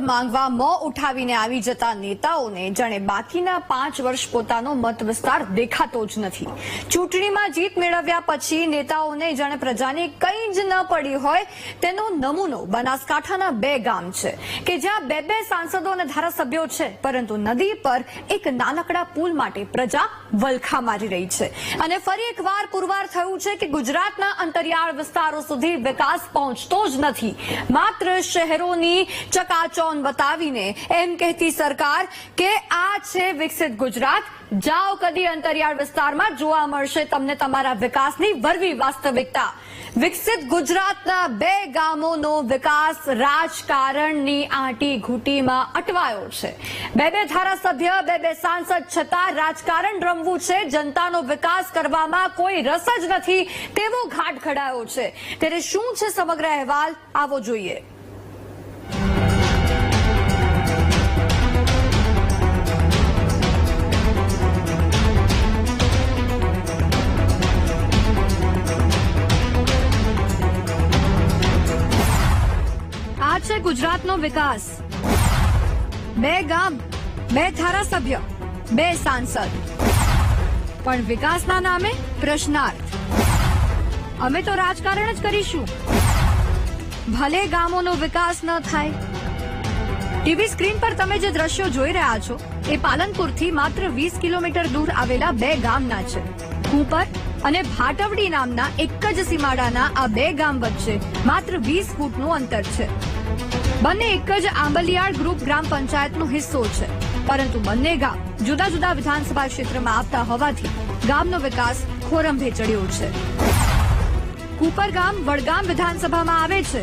માંગવા મોં ઉઠાવીને આવી જતા નેતાઓને જાણે બાકીના પાંચ વર્ષ પોતાનો મત વિસ્તાર દેખાતો જ નથી. ચૂંટણીમાં જીત મેળવ્યા પછી નેતાઓને જાણે પ્રજાની કંઈ જ ન પડી હોય, તેનો નમૂનો બનાસકાંઠાના બે ગામ છે, કે જ્યાં બે બે સાંસદો અને ધારાસભ્યો છે, પરંતુ નદી પર એક નાનકડા પુલ માટે પ્રજા વલખા મારી રહી છે. અને ફરી એકવાર પુરવાર થયું છે કે ગુજરાતના અંતરિયાળ વિસ્તારો સુધી વિકાસ પહોંચતો જ નથી. માત્ર શહેરોની ચકાચોન બતાવીને એમ કહેતી સરકાર કે આ છે વિકસિત ગુજરાત. જાઓ કદી અંતરિયાળ વિસ્તારમાં જોવા મળશે તમને તમારા વિકાસની વરવી વાસ્તવિકતા. વિકસિત ગુજરાતના બે ગામોનો વિકાસ રાજકારણની આંટી ઘૂંટીમાં અટવાયો છે. બે બે ધારાસભ્ય, બે બે સાંસદ છતાં રાજકારણ રમવું છે. જનતાનો વિકાસ કરવામાં કોઈ રસ જ નથી. તેવો ઘાટ ઘડાયો છે. ત્યારે શું છે સમગ્ર અહેવાલ? આવો જોઈએ. આ છે, ગુજરાતનો વિકાસ. બે ગામ, બે ધારાસભ્ય, બે સાંસદ. પણ વિકાસના નામે પ્રશ્નાર્થ. અમે તો રાજકારણ જ કરીશું. ભલે ગામોનો વિકાસ ન થાય. ટીવી સ્ક્રીન પર તમે જે દ્રશ્યો જોઈ રહ્યા છો, એ પાલનપુરથી માત્ર વીસ કિલોમીટર દૂર આવેલા બે ગામના છે. કુપર અને ભાટવડી નામના એક જ સીમાડાના આ બે ગામ વચ્ચે માત્ર વીસ ફૂટનું અંતર છે. બંને એક જ આંબલિયાળ ગ્રુપ ગ્રામ પંચાયતનો હિસ્સો છે. પરંતુ બંને ગામ જુદા જુદા વિધાનસભા ક્ષેત્રમાં આવતા હોવાથી ગામનો વિકાસ ખોરંભે ચડ્યો છે. કુપર ગામ વડગામ વિધાનસભામાં આવે છે.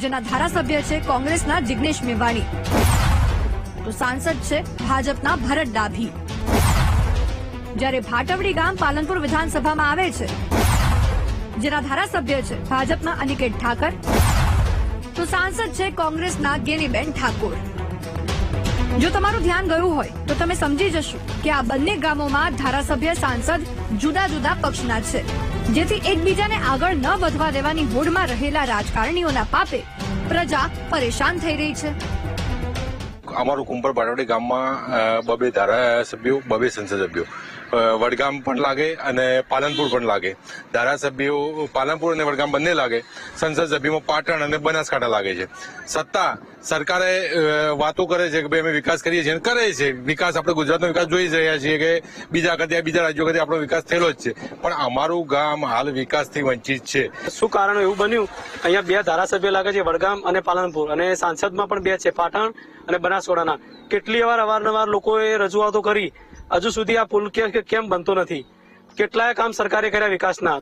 જેના ધારાસભ્ય છે કોંગ્રેસના જિગ્નેશ મેવાણી. તો સાંસદ છે ભાજપના ભરત ડાભી. જ્યારે ભાટવડી ગામ પાલનપુર વિધાનસભામાં આવે છે. જેના ધારાસભ્ય છે ભાજપના અનિકેત ઠાકર. તો સાંસદ છે કોંગ્રેસના ગેનીબેન ઠાકોર. જો તમારું ધ્યાન ગયું હોય, તો તમે સમજી જશો કે આ બંને ગામોમાં ધારાસભ્ય, સાંસદ જુદા જુદા પક્ષના છે. જેથી એકબીજાને આગળ ન વધવા દેવાની હોડમાં રહેલા રાજકારણીઓના પાપે પ્રજા પરેશાન થઈ રહી છે. અમારું કુંભર બારવડી ગામમાં બબે ધારાસભ્યો, બબે સંસદ સભ્યો વડગામ પણ લાગે અને પાલનપુર પણ લાગે. ધારાસભ્યો પાલનપુર અને વડગામ બંને લાગે. સંસદ સભ્યોમાં પાટણ અને બનાસકાંઠા લાગે છે. સત્તા સરકારે વાતો કરે છે કે ભાઈ અમે વિકાસ કરીએ છીએ કરે છે. વિકાસ આપણે ગુજરાતનો વિકાસ જોઈ રહ્યા છીએ કે બીજા કરતા બીજા રાજ્યો કરતા આપણો વિકાસ થયેલો જ છે. પણ અમારું ગામ હાલ વિકાસથી વંચિત છે. શું કારણ એવું બન્યું? અહીંયા બે ધારાસભ્ય લાગે છે, વડગામ અને પાલનપુર. અને સાંસદમાં પણ બે છે, પાટણ અને બનાસકાંઠાના. કેટલી વાર અવારનવાર લોકોએ રજૂઆતો કરી હજુ સુધી આ પુલ કેમ બનતો નથી? કેટલાય કામ સરકારે કર્યા વિકાસના.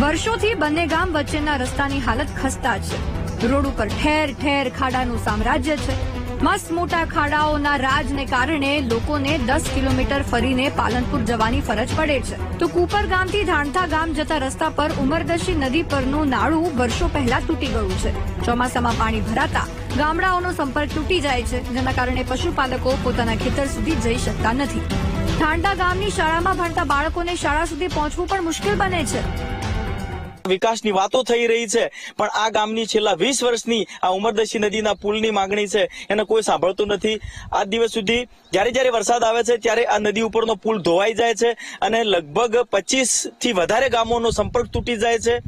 વર્ષોથી બંને ગામ વચ્ચેના રસ્તાની હાલત ખસ્તા છે. રોડ ઉપર ઠેર ઠેર ખાડાનું સામ્રાજ્ય છે. મસ્ત મોટા ખાડાઓના રાજને કારણે લોકોને દસ કિલોમીટર ફરીને પાલનપુર જવાની ફરજ પડે છે. તો કુપર ગામથી ધાણથા ગામ જતા રસ્તા પર ઉમરદશી નદી પરનું નાળું વર્ષો પહેલા તૂટી ગયું છે. ચોમાસામાં પાણી ભરાતા ગામડાઓનો સંપર્ક તૂટી જાય છે, જેના કારણે પશુપાલકો પોતાના ખેતર સુધી જઈ શકતા નથી. ઠાંડા ગામની શાળામાં ભણતા બાળકોને શાળા સુધી પહોંચવું પણ મુશ્કેલ બને છે. વિકાસની વાતો થઈ રહી છે, પણ આ ગામની છેલ્લા વીસ વર્ષની આ ઉમરદશી નદીના પુલની માંગણી છે, એને કોઈ સાંભળતું નથી. આ દિવસ સુધી જ્યારે જ્યારે વરસાદ આવે છે, ત્યારે આ નદી ઉપરનો પુલ ધોવાઈ જાય છે અને લગભગ પચીસથી વધારે ગામોનો સંપર્ક તૂટી જાય છે.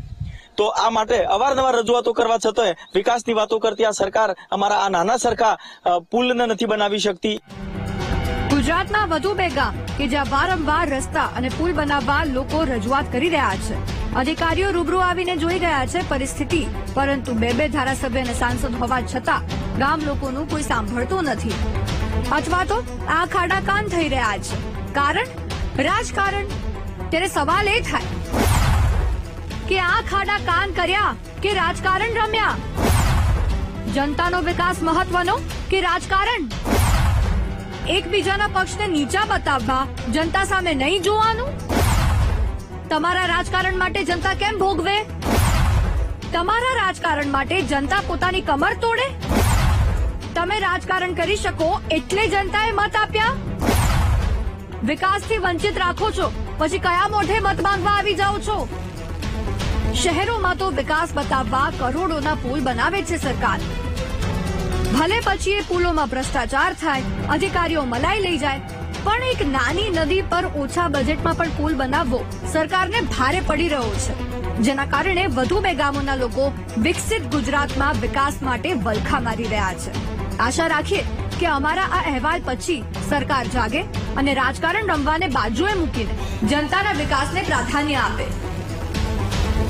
તો આ માટે અવારનવાર રજૂઆતો કરવા છતાંય વિકાસની વાતો કરતી આ સરકાર અમારા આ નાના સરખા પુલને નથી બનાવી શકતી. ગુજરાતના વધુ બે ગામ કે જ્યાં વારંવાર રસ્તા અને પુલ બનાવવા લોકો રજૂઆત કરી રહ્યા છે. અધિકારીઓ રૂબરૂ આવીને જોઈ ગયા છે પરિસ્થિતિ, પરંતુ બે બે ધારાસભ્ય અને સાંસદ હોવા છતાં ગામ લોકોનું કોઈ સાંભળતું નથી. અથવા તો આ ખાડા કાન થઈ રહ્યા છે. કારણ? રાજકારણ? ત્યારે સવાલ એ થાય કે આંખ આડા કાન કર્યા કે રાજકારણ રમ્યા? જનતાનો વિકાસ મહત્વનો કે રાજકારણ? એકબીજાના પક્ષને નીચા બતાવવા જનતા સામે નહીં જોવાનું? તમારા રાજકારણ માટે જનતા કેમ ભોગવે? તમારા રાજકારણ માટે જનતા પોતાની કમર તોડે? તમે રાજકારણ કરી શકો એટલે જનતાએ મત આપ્યા? વિકાસથી વંચિત રાખો છો, પછી કયા મોઢે મત માંગવા આવી જાઓ છો? શહેરોમાં તો વિકાસ બતાવવા કરોડોના પુલ બનાવે છે સરકાર. ભલે પછી એ પુલોમાં ભ્રષ્ટાચાર થાય, અધિકારીઓ મલાઈ લઈ જાય, પણ એક નાની નદી પર ઓછા બજેટમાં પણ પુલ બનાવવો સરકારને ભારે પડી રહ્યો છે. જેના કારણે વધુ બે ગામોના લોકો વિકસિત ગુજરાતમાં વિકાસ માટે વલખા મારી રહ્યા છે. આશા રાખીએ કે અમારા આ અહેવાલ પછી સરકાર જાગે અને રાજકારણ રમવાને બાજુએ મૂકીને જનતાના વિકાસને પ્રાધાન્ય આપે.